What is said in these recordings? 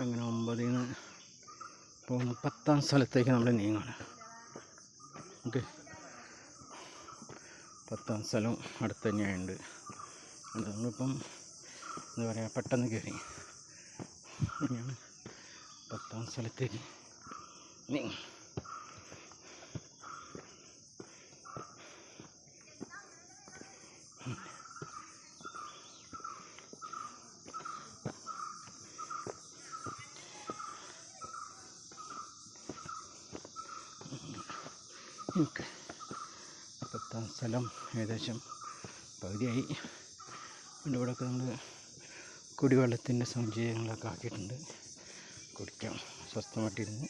അങ്ങനെ ഒമ്പതിൽ നിന്ന് പോകുന്ന പത്താം സ്ഥലത്തേക്ക് നമ്മൾ നീങ്ങണം ഓക്കെ. പത്താം സ്ഥലം അടുത്ത് തന്നെയുണ്ട്. അത് നമ്മളിപ്പം എന്താ പറയുക പെട്ടെന്ന് കയറി ഇനിയാണ് പത്താം സ്ഥലത്തേക്ക് നീങ്ങും ഓക്കെ. പത്താം സ്ഥലം ഏകദേശം പകുതിയായി. പിന്നെ ഇവിടെയൊക്കെ നമ്മൾ കുടിവെള്ളത്തിന്റെ സഞ്ചയങ്ങളൊക്കെ ആക്കിയിട്ടുണ്ട്. കുടിക്കാം. സ്വസ്ഥമായിട്ടിരുന്ന്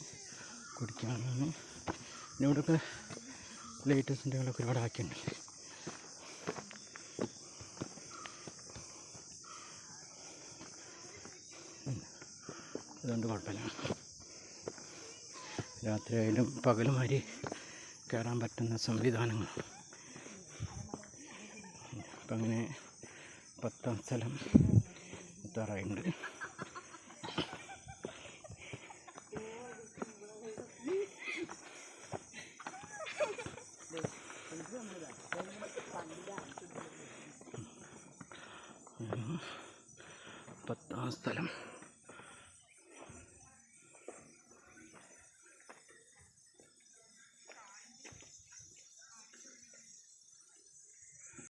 കുടിക്കാമെന്ന് പിന്നെ ഇവിടെയൊക്കെ ലൈറ്റ് സെന്ററുകളൊക്കെ ഒരുപാട് ആക്കിയിട്ടുണ്ട്. അതുകൊണ്ട് കുഴപ്പമില്ല. രാത്രിയായാലും പകലുമാതിരി കയറാൻ പറ്റുന്ന സംവിധാനങ്ങൾ. അപ്പം അങ്ങനെ പത്താം സ്ഥലം എത്താറായിട്ടുണ്ട് പത്താം സ്ഥലം.